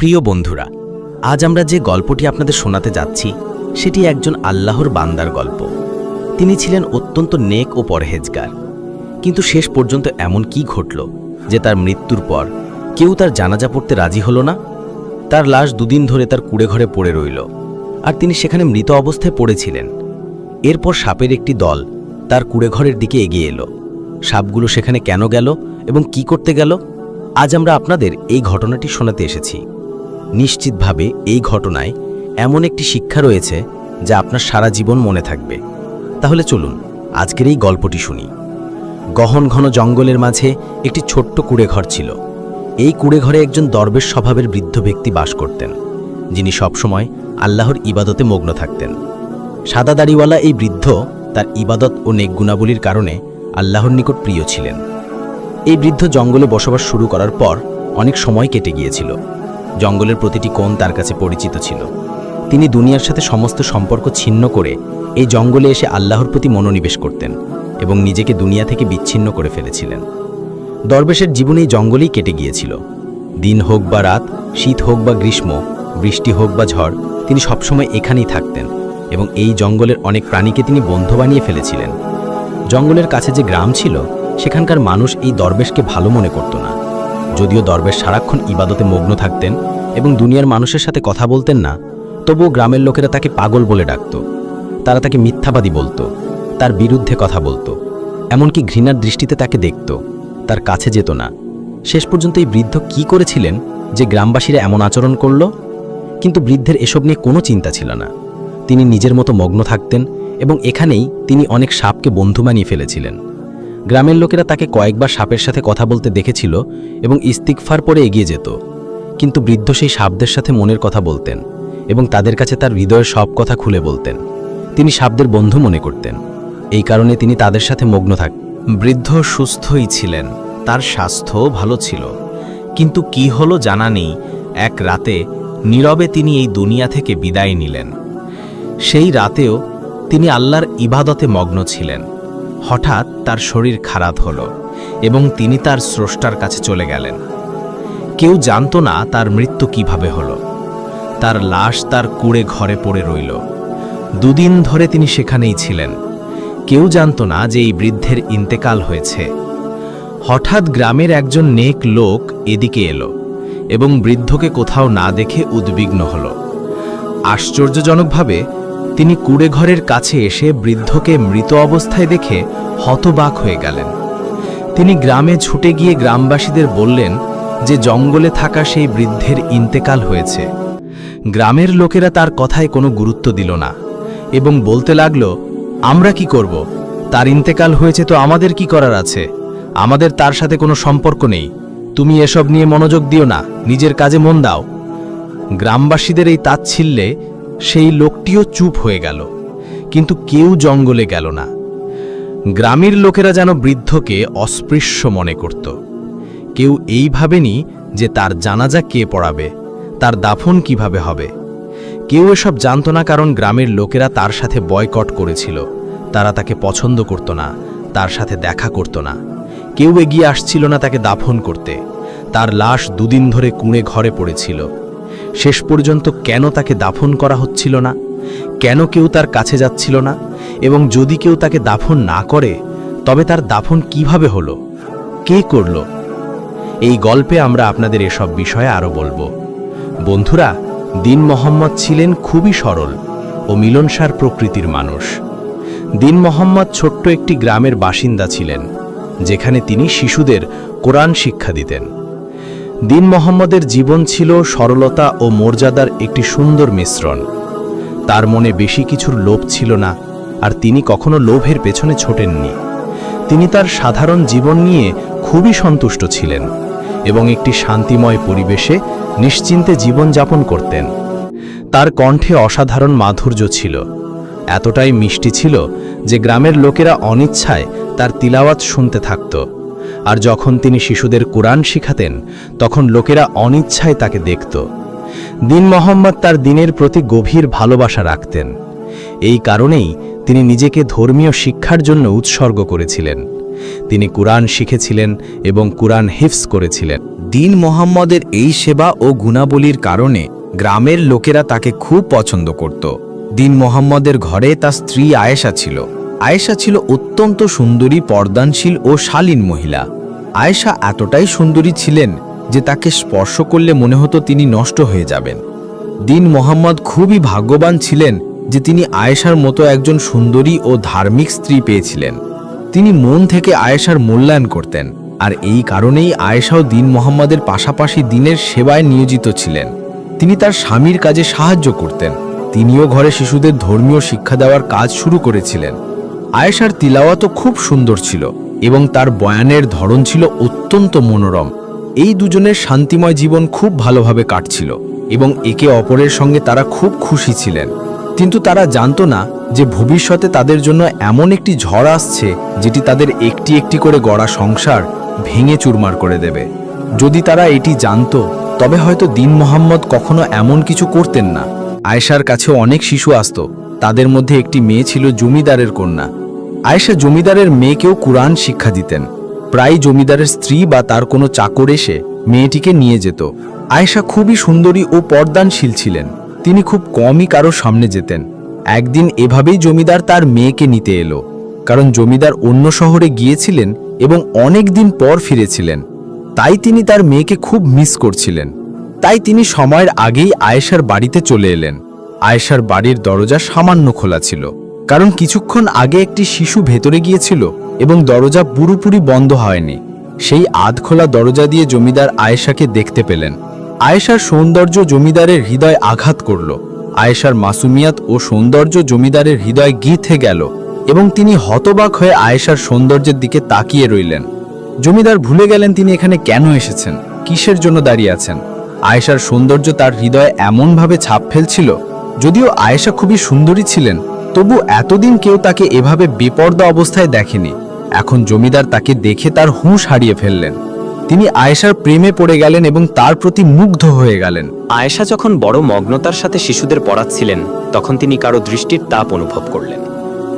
প্রিয় বন্ধুরা, আজ আমরা যে গল্পটি আপনাদের শোনাতে যাচ্ছি, সেটি একজন আল্লাহর বান্দার গল্প। তিনি ছিলেন অত্যন্ত নেক ও পরহেজগার। কিন্তু শেষ পর্যন্ত এমন কি ঘটল যে তার মৃত্যুর পর কেউ তার জানাজা পড়তে রাজি হলো না? তার লাশ দুদিন ধরে তার কুড়ে ঘরে পড়ে রইল। আর তিনি সেখানে মৃত অবস্থায় পড়েছিলেন। এরপর সাপের একটি দল তার কুড়ে ঘরের দিকে এগিয়ে এলো। সাপগুলো সেখানে কেন গেল এবং কি করতে গেল? আজ আমরা আপনাদের এই ঘটনাটি শোনাতে এসেছি। নিশ্চিতভাবে এই ঘটনায় এমন একটি শিক্ষা রয়েছে যা আপনার সারা জীবন মনে থাকবে। তাহলে চলুন আজকের এই গল্পটি শুনি। গহন ঘন জঙ্গলের মাঝে একটি ছোট্ট কুড়ে ঘর ছিল। এই কুড়ে ঘরে একজন দরবেশ স্বভাবের বৃদ্ধ ব্যক্তি বাস করতেন, যিনি সবসময় আল্লাহর ইবাদতে মগ্ন থাকতেন। সাদা দাড়িওয়ালা এই বৃদ্ধ তার ইবাদত ও নেক গুণাবলীর কারণে আল্লাহর নিকট প্রিয় ছিলেন। এই বৃদ্ধ জঙ্গলে বসবাস শুরু করার পর অনেক সময় কেটে গিয়েছিল। জঙ্গলের প্রতিটি কোণ তার কাছে পরিচিত ছিল। তিনি দুনিয়ার সাথে সমস্ত সম্পর্ক ছিন্ন করে এই জঙ্গলে এসে আল্লাহর প্রতি মনোনিবেশ করতেন এবং নিজেকে দুনিয়া থেকে বিচ্ছিন্ন করে ফেলেছিলেন। দরবেশের জীবনে এই জঙ্গলেই কেটে গিয়েছিল। দিন হোক বা রাত, শীত হোক বা গ্রীষ্ম, বৃষ্টি হোক বা ঝড়, তিনি সবসময় এখানেই থাকতেন এবং এই জঙ্গলের অনেক প্রাণীকে তিনি বন্ধু বানিয়ে ফেলেছিলেন। জঙ্গলের কাছে যে গ্রাম ছিল, সেখানকার মানুষ এই দরবেশকে ভালো মনে করত না। যদিও দরবেশ সারাক্ষণ ইবাদতে মগ্ন থাকতেন এবং দুনিয়ার মানুষের সাথে কথা বলতেন না, তবুও গ্রামের লোকেরা তাকে পাগল বলে ডাকত। তারা তাকে মিথ্যাবাদী বলতো, তার বিরুদ্ধে কথা বলতো, এমনকি ঘৃণার দৃষ্টিতে তাকে দেখত, তার কাছে যেত না। শেষ পর্যন্ত এই বৃদ্ধ কি করেছিলেন যে গ্রামবাসীরা এমন আচরণ করল? কিন্তু বৃদ্ধের এসব নিয়ে কোনো চিন্তা ছিল না। তিনি নিজের মতো মগ্ন থাকতেন এবং এখানেই তিনি অনেক সাপকে বন্ধু বানিয়ে ফেলেছিলেন। গ্রামের লোকেরা তাকে কয়েকবার সাপের সাথে কথা বলতে দেখেছিল এবং ইস্তিকফার পরে এগিয়ে যেত। কিন্তু বৃদ্ধ সেই সাপদের সাথে মনের কথা বলতেন এবং তাদের কাছে তার হৃদয়ের সব কথা খুলে বলতেন। তিনি সাপদের বন্ধু মনে করতেন। এই কারণে তিনি তাদের সাথে মগ্ন থাক বৃদ্ধ সুস্থই ছিলেন, তার স্বাস্থ্য ভালো ছিল। কিন্তু কি হলো জানা নেই, এক রাতে নীরবে তিনি এই দুনিয়া থেকে বিদায় নিলেন। সেই রাতেও তিনি আল্লাহর ইবাদতে মগ্ন ছিলেন। হঠাৎ তার শরীর খারাপ হলো এবং তিনি তার স্রষ্টার কাছে চলে গেলেন। কেউ জানত না তার মৃত্যু কীভাবে হলো। তার লাশ তার কুড়ে ঘরে পড়ে রইল। দুদিন ধরে তিনি সেখানেই ছিলেন। কেউ জানত না যে এই বৃদ্ধের ইন্তেকাল হয়েছে। হঠাৎ গ্রামের একজন নেক লোক এদিকে এলো এবং বৃদ্ধকে কোথাও না দেখে উদ্বিগ্ন হল। আশ্চর্যজনকভাবে তিনি কুড়ে ঘরের কাছে এসে বৃদ্ধকে মৃত অবস্থায় দেখে হতবাক হয়ে গেলেন। তিনি গ্রামে ছুটে গিয়ে গ্রামবাসীদের বললেন যে জঙ্গলে থাকা সেই বৃদ্ধের ইন্তেকাল হয়েছে। গ্রামের লোকেরা তার কথায় কোনো গুরুত্ব দিল না এবং বলতে লাগল, আমরা কি করব? তার ইন্তেকাল হয়েছে তো আমাদের কি করার আছে? আমাদের তার সাথে কোনো সম্পর্ক নেই। তুমি এসব নিয়ে মনোযোগ দিও না, নিজের কাজে মন দাও। গ্রামবাসীদের এই তাচ্ছিল্যে সেই লোকটিও চুপ হয়ে গেল। কিন্তু কেউ জঙ্গলে গেল না। গ্রামের লোকেরা যেন বৃদ্ধকে অস্পৃশ্য মনে করত। কেউ এই ভাবেনি যে তার জানাজা কে পড়াবে, তার দাফন কীভাবে হবে। কেউ এসব জানত না কারণ গ্রামের লোকেরা তার সাথে বয়কট করেছিল। তারা তাকে পছন্দ করত না, তার সাথে দেখা করত না। কেউ এগিয়ে আসছিল না তাকে দাফন করতে। তার লাশ দুদিন ধরে কুঁড়ে ঘরে পড়েছিল। শেষ পর্যন্ত কেন তাকে দাফন করা হচ্ছিল না? কেন কেউ তার কাছে যাচ্ছিল না? এবং যদি কেউ তাকে দাফন না করে, তবে তার দাফন কীভাবে হলো? কে করল? এই গল্পে আমরা আপনাদের এসব বিষয়ে আরও বলব। বন্ধুরা, দিন মোহাম্মদ ছিলেন খুবই সরল ও মিলনসার প্রকৃতির মানুষ। দিন মোহাম্মদ ছোট্ট একটি গ্রামের বাসিন্দা ছিলেন, যেখানে তিনি শিশুদের কোরআন শিক্ষা দিতেন। দিন মোহাম্মদের জীবন ছিল সরলতা ও মর্যাদার একটি সুন্দর মিশ্রণ। তার মনে বেশি কিছুর লোভ ছিল না, আর তিনি কখনো লোভের পেছনে ছোটেননি। তিনি তার সাধারণ জীবন নিয়ে খুবই সন্তুষ্ট ছিলেন এবং একটি শান্তিময় পরিবেশে নিশ্চিন্তে জীবনযাপন করতেন। তার কণ্ঠে অসাধারণ মাধুর্য ছিল। এতটাই মিষ্টি ছিল যে গ্রামের লোকেরা অনিচ্ছায় তার তিলাওয়াত শুনতে থাকত। আর যখন তিনি শিশুদের কোরআন শিখাতেন, তখন লোকেরা অনিচ্ছায় তাকে দেখত। দিন মোহাম্মদ তার দিনের প্রতি গভীর ভালোবাসা রাখতেন। এই কারণেই তিনি নিজেকে ধর্মীয় শিক্ষার জন্য উৎসর্গ করেছিলেন। তিনি কুরআন শিখেছিলেন এবং কুরআন হিফস করেছিলেন। দিন মোহাম্মদের এই সেবা ও গুণাবলীর কারণে গ্রামের লোকেরা তাকে খুব পছন্দ করত। দিন মোহাম্মদের ঘরে তার স্ত্রী আয়েশা ছিল। আয়েশা ছিল অত্যন্ত সুন্দরী, পর্দানশীল ও শালীন মহিলা। আয়েশা এতটাই সুন্দরী ছিলেন যে তাকে স্পর্শ করলে মনে হতো তিনি নষ্ট হয়ে যাবেন। দিন মোহাম্মদ খুবই ভাগ্যবান ছিলেন যে তিনি আয়েশার মতো একজন সুন্দরী ও ধার্মিক স্ত্রী পেয়েছিলেন। তিনি মন থেকে আয়েশার মূল্যায়ন করতেন আর এই কারণেই আয়েশাও দিন মোহাম্মদের পাশাপাশি দিনের সেবায় নিয়োজিত ছিলেন। তিনি তার স্বামীর কাজে সাহায্য করতেন। তিনিও ঘরে শিশুদের ধর্মীয় শিক্ষা দেওয়ার কাজ শুরু করেছিলেন। আয়েশার তিলাওয়াতও খুব সুন্দর ছিল এবং তার বয়ানের ধরন ছিল অত্যন্ত মনোরম। এই দুজনের শান্তিময় জীবন খুব ভালোভাবে কাটছিল এবং একে অপরের সঙ্গে তারা খুব খুশি ছিলেন। কিন্তু তারা জানতো না যে ভবিষ্যতে তাদের জন্য এমন একটি ঝড় আসছে যেটি তাদের একটি একটি করে গড়া সংসার ভেঙে চুরমার করে দেবে। যদি তারা এটি জানতো, তবে হয়তো দিন মোহাম্মদ কখনো এমন কিছু করতেন না। আয়েশার কাছে অনেক শিশু আসতো তাদের মধ্যে একটি মেয়ে ছিল জমিদারের কন্যা। আয়েশা জমিদারের মেয়েকেও কুরআন শিক্ষা দিতেন। প্রায় জমিদারের স্ত্রী বা তার কোনো চাকর এসে মেয়েটিকে নিয়ে যেত। আয়েশা খুবই সুন্দরী ও পর্দানশীল ছিলেন। তিনি খুব কমই কারও সামনে যেতেন। একদিন এভাবেই জমিদার তার মেয়েকে নিতে এলো। কারণ জমিদার অন্য শহরে গিয়েছিলেন এবং অনেক দিন পর ফিরেছিলেন। তাই তিনি তার মেয়েকে খুব মিস করছিলেন। তাই তিনি সময়ের আগেই আয়েশার বাড়িতে চলে এলেন। আয়েশার বাড়ির দরজা সামান্য খোলা ছিল, কারণ কিছুক্ষণ আগে একটি শিশু ভেতরে গিয়েছিল এবং দরজা পুরোপুরি বন্ধ হয়নি। সেই আধখোলা দরজা দিয়ে জমিদার আয়েশাকে দেখতে পেলেন। আয়েশার সৌন্দর্য জমিদারের হৃদয় আঘাত করল। আয়েশার মাসুমিয়াত ও সৌন্দর্য জমিদারের হৃদয় গিথে গেল এবং তিনি হতবাক হয়ে আয়েশার সৌন্দর্যের দিকে তাকিয়ে রইলেন। জমিদার ভুলে গেলেন তিনি এখানে কেন এসেছেন, কিসের জন্য দাঁড়িয়ে আছেন। আয়েশার সৌন্দর্য তার হৃদয়ে এমনভাবে ছাপ ফেলছিল যদিও আয়েশা খুবই সুন্দরী ছিলেন, তবু এতদিন কেউ তাকে এভাবে বেপর্দা অবস্থায় দেখেনি। এখন জমিদার তাকে দেখে তার হুঁশ হারিয়ে ফেললেন। তিনি আয়েশার প্রেমে পড়ে গেলেন এবং তার প্রতি মুগ্ধ হয়ে গেলেন। আয়েশা যখন বড় মগ্নতার সাথে শিশুদের পড়াচ্ছিলেন, তখন তিনি কারও দৃষ্টির তাপ অনুভব করলেন।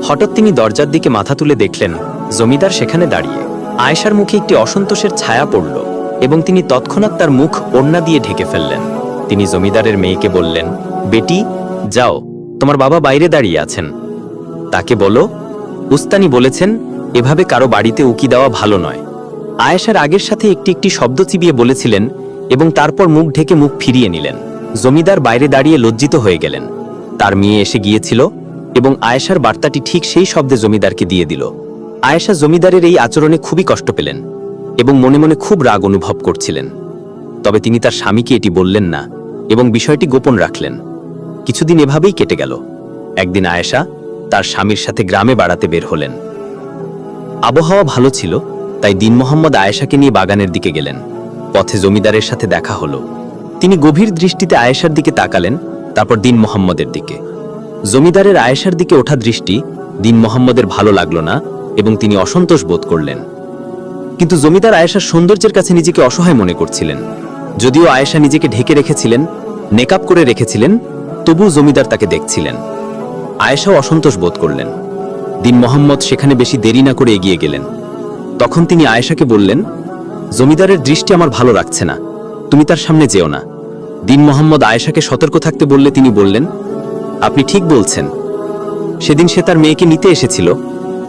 হঠাৎ তিনি দরজার দিকে মাথা তুলে দেখলেন, জমিদার সেখানে দাঁড়িয়ে। আয়েশার মুখে একটি অসন্তোষের ছায়া পড়ল এবং তিনি তৎক্ষণাৎ তার মুখ ওড়না দিয়ে ঢেকে ফেললেন। তিনি জমিদারের মেয়েকে বললেন, বেটি যাও, তোমার বাবা বাইরে দাঁড়িয়ে আছেন। তাকে বলো, উস্তানি বলেছেন, এভাবে কারও বাড়িতে উকি দেওয়া ভালো নয়। আয়েশার আগের সাথে একটি একটি শব্দ চিবিয়ে বলেছিলেন এবং তারপর মুখ ঢেকে মুখ ফিরিয়ে নিলেন। জমিদার বাইরে দাঁড়িয়ে লজ্জিত হয়ে গেলেন। তার মেয়ে এসে গিয়েছিল এবং আয়েশার বার্তাটি ঠিক সেই শব্দে জমিদারকে দিয়ে দিল। আয়েশা জমিদারের এই আচরণে খুবই কষ্ট পেলেন এবং মনে মনে খুব রাগ অনুভব করছিলেন। তবে তিনি তার স্বামীকে এটি বললেন না এবং বিষয়টি গোপন রাখলেন। কিছুদিন এভাবেই কেটে গেল। একদিন আয়েশা তার স্বামীর সাথে গ্রামে বাড়াতে বের হলেন। আবহাওয়া ভালো ছিল, তাই দিন মোহাম্মদ আয়েশাকে নিয়ে বাগানের দিকে গেলেন। পথে জমিদারের সাথে দেখা হলো। তিনি গভীর দৃষ্টিতে আয়েশার দিকে তাকালেন, তারপর দিন মোহাম্মদের দিকে। জমিদারের আয়েশার দিকে ওঠা দৃষ্টি দিন মোহাম্মদের ভালো লাগল না এবং তিনি অসন্তোষ বোধ করলেন। কিন্তু জমিদার আয়েশার সৌন্দর্যের কাছে নিজেকে অসহায় মনে করছিলেন। যদিও আয়েশা নিজেকে ঢেকে রেখেছিলেন নেকাপ করে রেখেছিলেন তবু জমিদার তাকে দেখছিলেন। আয়েশাও অসন্তোষ বোধ করলেন। দিন মোহাম্মদ সেখানে বেশি দেরি না করে এগিয়ে গেলেন। তখন তিনি আয়েশাকে বললেন, জমিদারের দৃষ্টি আমার ভালো রাখছে না। তুমি তার সামনে যেও না। দিন মোহাম্মদ আয়েশাকে সতর্ক থাকতে বললে তিনি বললেন, আপনি ঠিক বলছেন। সেদিন সে তার মেয়েকে নিতে এসেছিল,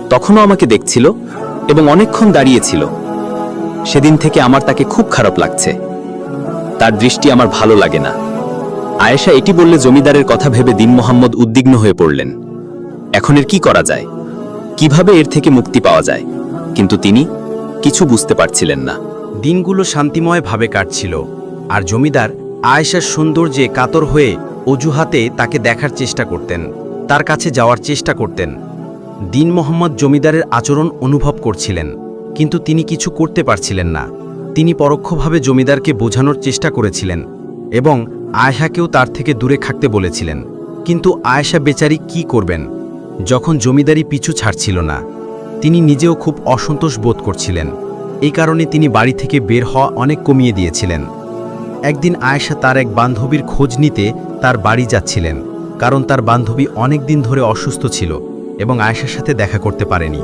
তখনও আমাকে দেখছিল এবং অনেকক্ষণ দাঁড়িয়েছিল। সেদিন থেকে আমার তাকে খুব খারাপ লাগছে। তার দৃষ্টি আমার ভালো লাগে না। আয়েশা এটি বললে জমিদারের কথা ভেবে দিন মোহাম্মদ উদ্বিগ্ন হয়ে পড়লেন। এখন এর কি করা যায়? কীভাবে এর থেকে মুক্তি পাওয়া যায়? কিন্তু তিনি কিছু বুঝতে পারছিলেন না। দিনগুলো শান্তিময়ভাবে কাটছিল, আর জমিদার আয়েশার সৌন্দর্যে কাতর হয়ে অজুহাতে তাকে দেখার চেষ্টা করতেন, তার কাছে যাওয়ার চেষ্টা করতেন। দিন মোহাম্মদ জমিদারের আচরণ অনুভব করছিলেন, কিন্তু তিনি কিছু করতে পারছিলেন না। তিনি পরোক্ষভাবে জমিদারকে বোঝানোর চেষ্টা করেছিলেন এবং আয়েশাকেও তার থেকে দূরে থাকতে বলেছিলেন। কিন্তু আয়েশা বেচারি কি করবেন? যখন জমিদারি পিছু ছাড়ছিল না, তিনি নিজেও খুব অসন্তোষ বোধ করছিলেন। এই কারণে তিনি বাড়ি থেকে বের হওয়া অনেক কমিয়ে দিয়েছিলেন। একদিন আয়েশা তার এক বান্ধবীর খোঁজ নিতে তার বাড়ি যাচ্ছিলেন, কারণ তার বান্ধবী অনেক দিন ধরে অসুস্থ ছিল এবং আয়েশার সাথে দেখা করতে পারেনি।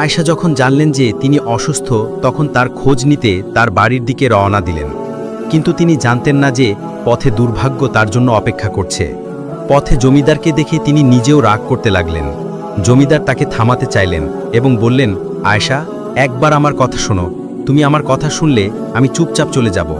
আয়েশা যখন জানলেন যে তিনি অসুস্থ, তখন তার খোঁজ নিতে তার বাড়ির দিকে রওনা দিলেন। কিন্তু তিনি জানতেন না যে পথে দুর্ভাগ্য তার জন্য অপেক্ষা করছে। পথে জমিদারকে দেখে তিনি নিজেও রাগ করতে লাগলেন। জমিদার তাকে থামাতে চাইলেন এবং বললেন, আয়েশা, একবার আমার কথা শোনো। তুমি আমার কথা শুনলে আমি চুপচাপ চলে যাব।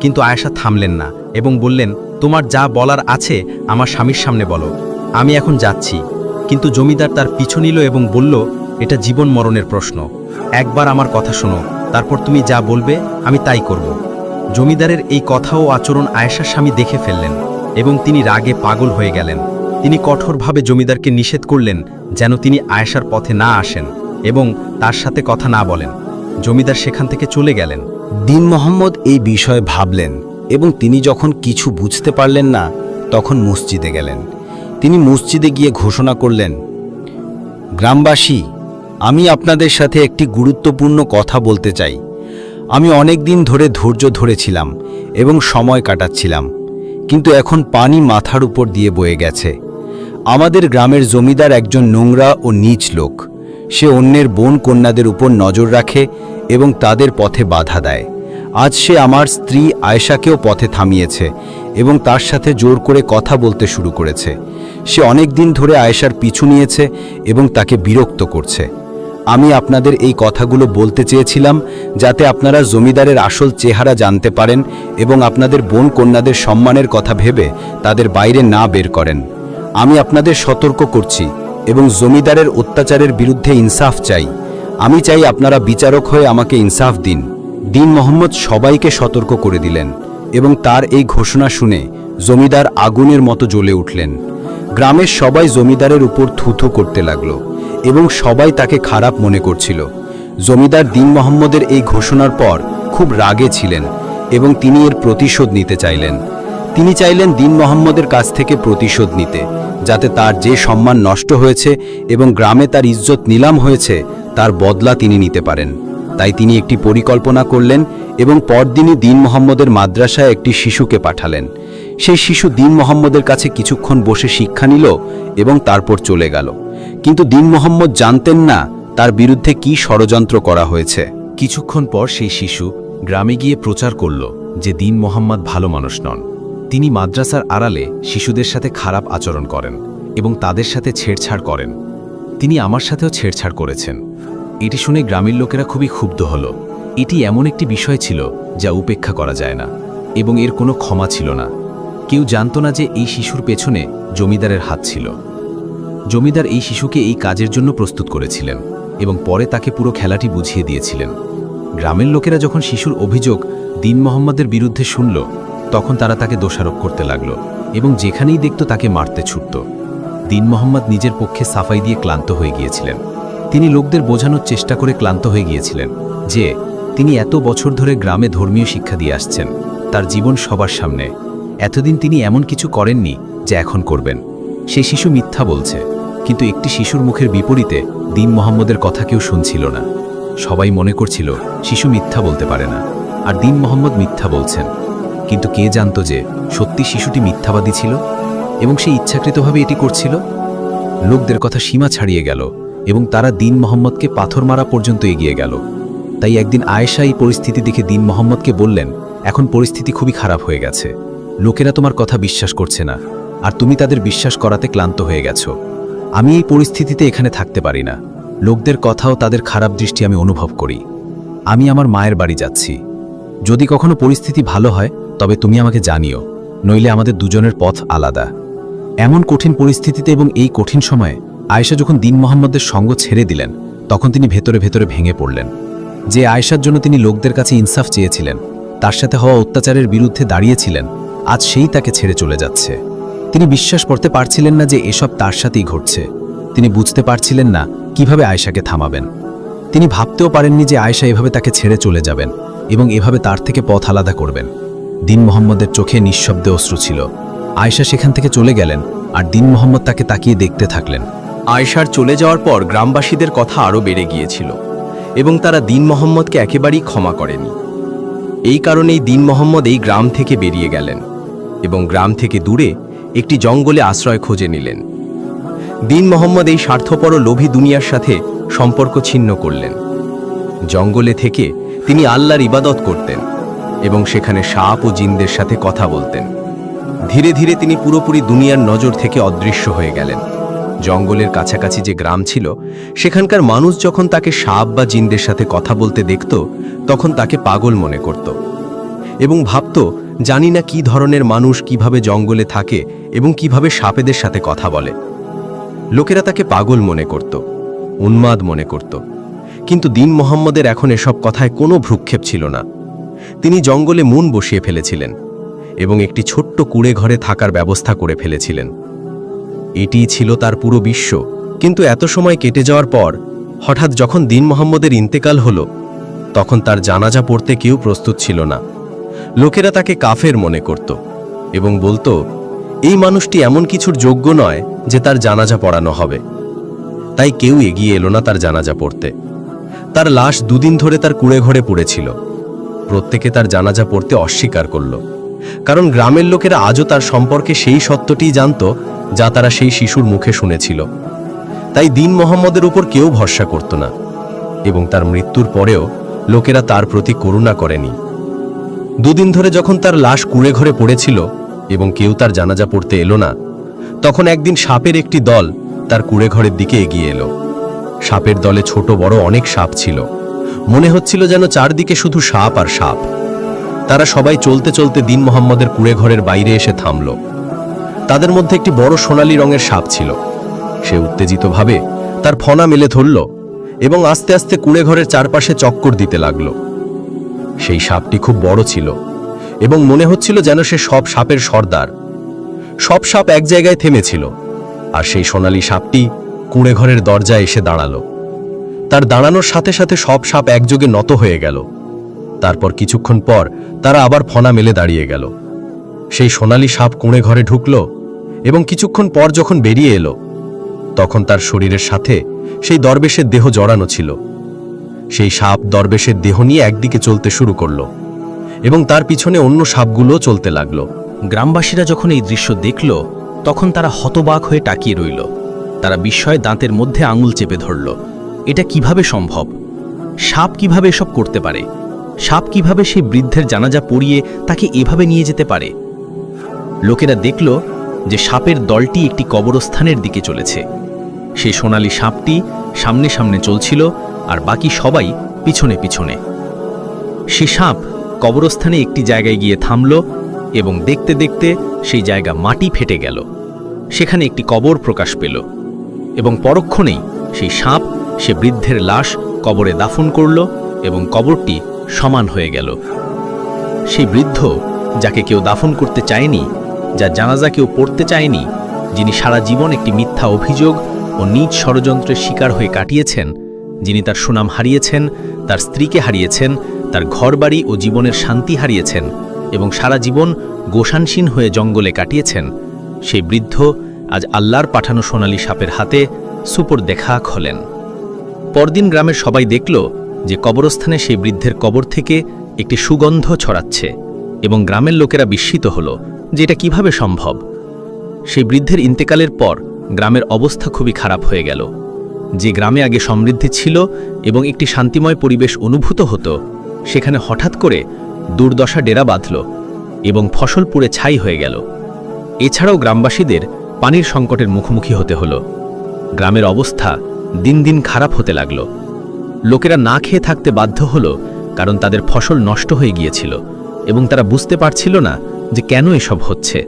কিন্তু আয়েশা থামলেন না এবং বললেন, তোমার যা বলার আছে আমার স্বামীর সামনে বলো। আমি এখন যাচ্ছি। কিন্তু জমিদার তার পিছু নিল এবং বলল, এটা জীবন মরণের প্রশ্ন। একবার আমার কথা শোনো। তারপর তুমি যা বলবে আমি তাই করব। জমিদারের এই কথা ও আচরণ আয়েশার স্বামী দেখে ফেললেন এবং তিনি রাগে পাগল হয়ে গেলেন। তিনি কঠোরভাবে জমিদারকে নিষেধ করলেন যেন তিনি আয়েশার পথে না আসেন এবং তার সাথে কথা না বলেন। জমিদার সেখান থেকে চলে গেলেন। দিন মোহাম্মদ এই বিষয়ে ভাবলেন এবং তিনি যখন কিছু বুঝতে পারলেন না, তখন মসজিদে গেলেন। তিনি মসজিদে গিয়ে ঘোষণা করলেন, গ্রামবাসী, আমি আপনাদের সাথে একটি গুরুত্বপূর্ণ কথা বলতে চাই। আমি অনেক দিন ধরে ধৈর্য ধরেছিলাম এবং সময় কাটাচ্ছিলাম, কিন্তু এখন পানি মাথার উপর দিয়ে বয়ে গেছে। আমাদের গ্রামের জমিদার একজন নোংরা ও নীচ লোক। সে অন্যের বোন কন্যাদের উপর নজর রাখে এবং তাদের পথে বাধা দেয়। আজ সে আমার স্ত্রী আয়েশাকেও পথে থামিয়েছে এবং তার সাথে জোর করে কথা বলতে শুরু করেছে। সে অনেক দিন ধরে আয়েশার পিছু নিয়েছে এবং তাকে বিরক্ত করছে। আমি আপনাদের এই কথাগুলো বলতে চেয়েছিলাম যাতে আপনারা জমিদারের আসল চেহারা জানতে পারেন এবং আপনাদের বোন কন্যাদের সম্মানের কথা ভেবে তাদের বাইরে না বের করেন। আমি আপনাদের সতর্ক করছি এবং জমিদারের অত্যাচারের বিরুদ্ধে ইনসাফ চাই। আমি চাই আপনারা বিচারক হয়ে আমাকে ইনসাফ দিন। দিন মোহাম্মদ সবাইকে সতর্ক করে দিলেন এবং তার এই ঘোষণা শুনে জমিদার আগুনের মতো জ্বলে উঠলেন। গ্রামের সবাই জমিদারের উপর থুথু করতে লাগল। এবং সবাই তাকে খারাপ মনে করছিল। জমিদার দিন মোহাম্মদের এই ঘোষণার পর খুব রাগে ছিলেন এবং তিনি এর প্রতিশোধ নিতে চাইলেন। তিনি চাইলেন দিন মোহাম্মদের কাছ থেকে প্রতিশোধ নিতে, যাতে তার যে সম্মান নষ্ট হয়েছে এবং গ্রামে তার ইজ্জত নিলাম হয়েছে, তার বদলা তিনি নিতে পারেন। তাই তিনি একটি পরিকল্পনা করলেন এবং পরদিনই দিন মোহাম্মদের মাদ্রাসায় একটি শিশুকে পাঠালেন। সেই শিশু দিন মোহাম্মদের কাছে কিছুক্ষণ বসে শিক্ষা নিল এবং তারপর চলে গেল। কিন্তু দিন মোহাম্মদ জানতেন না তার বিরুদ্ধে কি ষড়যন্ত্র করা হয়েছে। কিছুক্ষণ পর সেই শিশু গ্রামে গিয়ে প্রচার করল যে দিন মোহাম্মদ ভালো মানুষ নন। তিনি মাদ্রাসার আড়ালে শিশুদের সাথে খারাপ আচরণ করেন এবং তাদের সাথে ছেড়ছাড় করেন। তিনি আমার সাথেও ছেড়ছাড় করেছেন। এটি শুনে গ্রামের লোকেরা খুবই ক্ষুব্ধ হল। এটি এমন একটি বিষয় ছিল যা উপেক্ষা করা যায় না এবং এর কোনো ক্ষমা ছিল না। কেউ জানত না যে এই শিশুর পেছনে জমিদারের হাত ছিল। জমিদার এই শিশুকে এই কাজের জন্য প্রস্তুত করেছিলেন এবং পরে তাকে পুরো খেলাটি বুঝিয়ে দিয়েছিলেন। গ্রামের লোকেরা যখন শিশুর অভিযোগ দিন মোহাম্মদের বিরুদ্ধে শুনল, তখন তারা তাকে দোষারোপ করতে লাগল এবং যেখানেই দেখত তাকে মারতে ছুটত। দিন মোহাম্মদ নিজের পক্ষে সাফাই দিয়ে ক্লান্ত হয়ে গিয়েছিলেন। তিনি লোকদের বোঝানোর চেষ্টা করে ক্লান্ত হয়ে গিয়েছিলেন যে, তিনি এত বছর ধরে গ্রামে ধর্মীয় শিক্ষা দিয়ে আসছেন, তার জীবন সবার সামনে। এতদিন তিনি এমন কিছু করেননি যে এখন করবেন। সে শিশু মিথ্যা বলছে, কিন্তু একটি শিশুর মুখের বিপরীতে দিন মোহাম্মদের কথা কেউ শুনছিল না। সবাই মনে করছিল, শিশু মিথ্যা বলতে পারে না, আর দিন মোহাম্মদ মিথ্যা বলছেন। কিন্তু কে জানত যে সত্যি শিশুটি মিথ্যাবাদী ছিল? এবং সে ইচ্ছাকৃতভাবে এটি করছিল? লোকদের কথা সীমা ছাড়িয়ে গেল, এবং তারা দিন মোহাম্মদকে পাথর মারা পর্যন্ত এগিয়ে গেল। তাই একদিন আয়েশা এই পরিস্থিতি দেখে দিন মোহাম্মদকে বললেন, এখন পরিস্থিতি খুবই খারাপ হয়ে গেছে। লোকেরা তোমার কথা বিশ্বাস করছে না, আর তুমি তাদের বিশ্বাস করাতে ক্লান্ত হয়ে গেছো। আমি এই পরিস্থিতিতে এখানে থাকতে পারি না। লোকদের কথাও তাদের খারাপ দৃষ্টি আমি অনুভব করি। আমি আমার মায়ের বাড়ি যাচ্ছি। যদি কখনো পরিস্থিতি ভালো হয়, তবে তুমি আমাকে জানিও, নইলে আমাদের দুজনের পথ আলাদা। এমন কঠিন পরিস্থিতিতে এবং এই কঠিন সময়ে আয়েশা যখন দিন মোহাম্মদের সঙ্গ ছেড়ে দিলেন, তখন তিনি ভেতরে ভেতরে ভেঙে পড়লেন। যে আয়েশার জন্য তিনি লোকদের কাছে ইনসাফ চেয়েছিলেন, তার সাথে হওয়া অত্যাচারের বিরুদ্ধে দাঁড়িয়েছিলেন আজ সেই তাকে ছেড়ে চলে যাচ্ছে। তিনি বিশ্বাস করতে পারছিলেন না যে এসব তার সাথেই ঘটছে। তিনি বুঝতে পারছিলেন না কীভাবে আয়েশাকে থামাবেন। তিনি ভাবতেও পারেননি যে আয়েশা এভাবে তাকে ছেড়ে চলে যাবেন এবং এভাবে তার থেকে পথ আলাদা করবেন। দিন মোহাম্মদের চোখে নিঃশব্দে অশ্রু ছিল। আয়েশা সেখান থেকে চলে গেলেন আর দিন মোহাম্মদ তাকে তাকিয়ে দেখতে থাকলেন। আয়সার চলে যাওয়ার পর গ্রামবাসীদের কথা আরও বেড়ে গিয়েছিল এবং তারা দিন মোহাম্মদকে একেবারেই ক্ষমা করেনি। এই কারণেই দিন মোহাম্মদ এই গ্রাম থেকে বেরিয়ে গেলেন। এবং গ্রাম থেকে দূরে একটি জঙ্গলে আশ্রয় খোঁজে নিলেন। দিন মোহাম্মদ এই স্বার্থপর লোভী দুনিয়ার সাথে সম্পর্ক ছিন্ন করলেন। জঙ্গলে থেকে তিনি আল্লাহর ইবাদত করতেন এবং সেখানে সাপ ও জিনদের সাথে কথা বলতেন। ধীরে ধীরে তিনি পুরোপুরি দুনিয়ার নজর থেকে অদৃশ্য হয়ে গেলেন। জঙ্গলের কাছাকাছি যে গ্রাম ছিল, সেখানকার মানুষ যখন তাকে সাপ বা জিনদের সাথে কথা বলতে দেখত, তখন তাকে পাগল মনে করত এবং ভাবত জানি না কি ধরনের মানুষ কীভাবে জঙ্গলে থাকে এবং কীভাবে সাপেদের সাথে কথা বলে। লোকেরা তাকে পাগল মনে করত, উন্মাদ মনে করত। কিন্তু দিন মোহাম্মদের এখন এসব কথায় কোনো ভ্রুক্ষেপ ছিল না। তিনি জঙ্গলে মন বসিয়ে ফেলেছিলেন এবং একটি ছোট্ট কুড়ে ঘরে থাকার ব্যবস্থা করে ফেলেছিলেন। এটিই ছিল তার পুরো বিশ্ব। কিন্তু এত সময় কেটে যাওয়ার পর, হঠাৎ যখন দিন মোহাম্মদের ইন্তেকাল হলো, তখন তার জানাজা পড়তে কেউ প্রস্তুত ছিল না। লোকেরা তাকে কাফের মনে করত এবং বলতো, এই মানুষটি এমন কিছুর যোগ্য নয় যে তার জানাজা পড়ানো হবে। তাই কেউ এগিয়ে এলো না তার জানাজা পড়তে। তার লাশ দুদিন ধরে তার কুড়ে ঘরে পড়েছিল। প্রত্যেকে তার জানাজা পড়তে অস্বীকার করল, কারণ গ্রামের লোকেরা আজও তার সম্পর্কে সেই সত্যটিই জানত যা তারা সেই শিশুর মুখে শুনেছিল। তাই দিন মোহাম্মদের উপর কেউ ভরসা করত না এবং তার মৃত্যুর পরেও লোকেরা তার প্রতি করুণা করেনি। দুদিন ধরে যখন তার লাশ কুড়ে ঘরে পড়েছিল এবং কেউ তার জানাজা পড়তে এলো না, তখন একদিন সাপের একটি দল তার কুড়ে ঘরের দিকে এগিয়ে এলো। সাপের দলে ছোট বড় অনেক সাপ ছিল। মনে হচ্ছিল যেন চারদিকে শুধু সাপ আর সাপ। তারা সবাই চলতে চলতে দিন মোহাম্মদের কুড়ে ঘরের বাইরে এসে থামল। তাদের মধ্যে একটি বড় সোনালী রঙের সাপ ছিল। সে উত্তেজিতভাবে তার ফনা মেলে ধরল এবং আস্তে আস্তে কুড়ে ঘরের চারপাশে চক্কর দিতে লাগল। সেই সাপটি খুব বড় ছিল এবং মনে হচ্ছিল যেন সে সব সাপের সর্দার। সব সাপ এক জায়গায় থেমেছিল আর সেই সোনালী সাপটি কুঁড়ে ঘরের দরজায় এসে দাঁড়াল। তার দাঁড়ানোর সাথে সাথে সব সাপ একযোগে নত হয়ে গেল। তারপর কিছুক্ষণ পর তারা আবার ফনা মেলে দাঁড়িয়ে গেল। সেই সোনালী সাপ কুঁড়ে ঘরে ঢুকল এবং কিছুক্ষণ পর যখন বেরিয়ে এলো, তখন তার শরীরের সাথে সেই দরবেশের দেহ জড়ানো ছিল। সেই সাপ দরবেশের দেহ নিয়ে একদিকে চলতে শুরু করল এবং তার পিছনে অন্য সাপগুলো চলতে লাগল। গ্রামবাসীরা যখন এই দৃশ্য দেখল, তখন তারা হতবাক হয়ে তাকিয়ে রইল। তারা বিস্ময়ে দাঁতের মধ্যে আঙুল চেপে ধরল। এটা কীভাবে সম্ভব? সাপ কীভাবে এসব করতে পারে? সাপ কীভাবে সেই বৃদ্ধের জানাজা পড়িয়ে তাকে এভাবে নিয়ে যেতে পারে? লোকেরা দেখল যে সাপের দলটি একটি কবরস্থানের দিকে চলেছে। সেই সোনালী সাপটি সামনে সামনে চলছিল আর বাকি সবাই পিছনে পিছনে। সে সাপ কবরস্থানে একটি জায়গায় গিয়ে থামল এবং দেখতে দেখতে সেই জায়গা মাটি ফেটে গেল। সেখানে একটি কবর প্রকাশ পেল এবং পরক্ষণেই সেই সাপ, সে বৃদ্ধের লাশ কবরে দাফন করল এবং কবরটি সমান হয়ে গেল। সেই বৃদ্ধ যাকে কেউ দাফন করতে চায়নি যার জানাজা কেউ পড়তে চায়নি, যিনি সারা জীবন একটি মিথ্যা অভিযোগ ও নিজ ষড়যন্ত্রের শিকার হয়ে কাটিয়েছেন যিনি তার সুনাম হারিয়েছেন, তার স্ত্রীকে হারিয়েছেন, তার ঘরবাড়ি ও জীবনের শান্তি হারিয়েছেন এবং সারা জীবন গোসানসীন হয়ে জঙ্গলে কাটিয়েছেন। সেই বৃদ্ধ আজ আল্লাহর পাঠানো সোনালী সাপের হাতে সুপর দেখা হলেন পরদিন গ্রামের সবাই দেখল যে কবরস্থানে সেই বৃদ্ধের কবর থেকে একটি সুগন্ধ ছড়াচ্ছে এবং গ্রামের লোকেরা বিস্মিত হল যে এটা কীভাবে সম্ভব। সেই বৃদ্ধের ইন্তেকালের পর গ্রামের অবস্থা খুবই খারাপ হয়ে গেল। যে গ্রামে আগে সমৃদ্ধি ছিল এবং একটি শান্তিময় পরিবেশ অনুভূত হতো, সেখানে হঠাৎ করে দুর্দশা ডেরা বাঁধল এবং ফসল পুড়ে ছাই হয়ে গেল। এছাড়াও গ্রামবাসীদের পানির সংকটের মুখোমুখি হতে হলো। গ্রামের অবস্থা দিন দিন খারাপ হতে লাগল। লোকেরা না খেয়ে থাকতে বাধ্য হলো কারণ তাদের ফসল নষ্ট হয়ে গিয়েছিল এবং তারা বুঝতে পারছিল না যে কেন এসব হচ্ছে।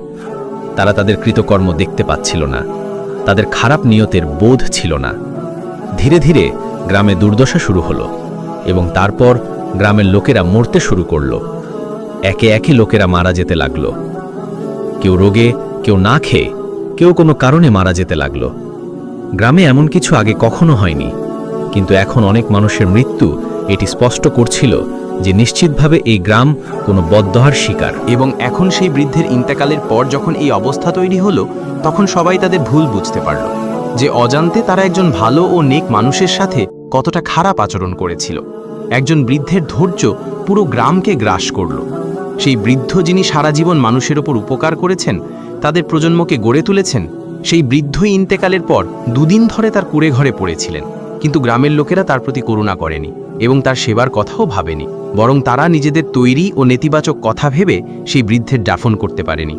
তারা তাদের কৃতকর্ম দেখতে পাচ্ছিল না। তাদের খারাপ নিয়তের বোধ ছিল না। ধীরে ধীরে গ্রামে দুর্দশা শুরু হলো এবং তারপর গ্রামের লোকেরা মরতে শুরু করল। একে একে লোকেরা মারা যেতে লাগল। কেউ রোগে, কেউ না খেয়ে, কেউ কোনো কারণে মারা যেতে লাগল। গ্রামে এমন কিছু আগে কখনো হয়নি, কিন্তু এখন অনেক মানুষের মৃত্যু এটি স্পষ্ট করছিল যে নিশ্চিতভাবে এই গ্রাম কোনো বদ্দহার শিকার। এবং এখন সেই বৃদ্ধের ইন্তেকালের পর যখন এই অবস্থা তৈরি হলো, তখন সবাই তাদের ভুল বুঝতে পারল। যে অজান্তে তারা একজন ভালো ও নেক মানুষের সাথে কতটা খারাপ আচরণ করেছিল। একজন বৃদ্ধের ধৈর্য পুরো গ্রামকে গ্রাস করল। সেই বৃদ্ধ যিনি সারা জীবন মানুষের ওপর উপকার করেছেন, তাদের প্রজন্মকে গড়ে তুলেছেন, সেই বৃদ্ধ ইন্তেকালের পর দুদিন ধরে তার কুড়ে ঘরে পড়েছিলেন। কিন্তু গ্রামের লোকেরা তার প্রতি করুণা করেনি এবং তার সেবার কথাও ভাবেনি, বরং তারা নিজেদের তৈরি ও নেতিবাচক কথা ভেবে সেই বৃদ্ধের দাফন করতে পারেনি।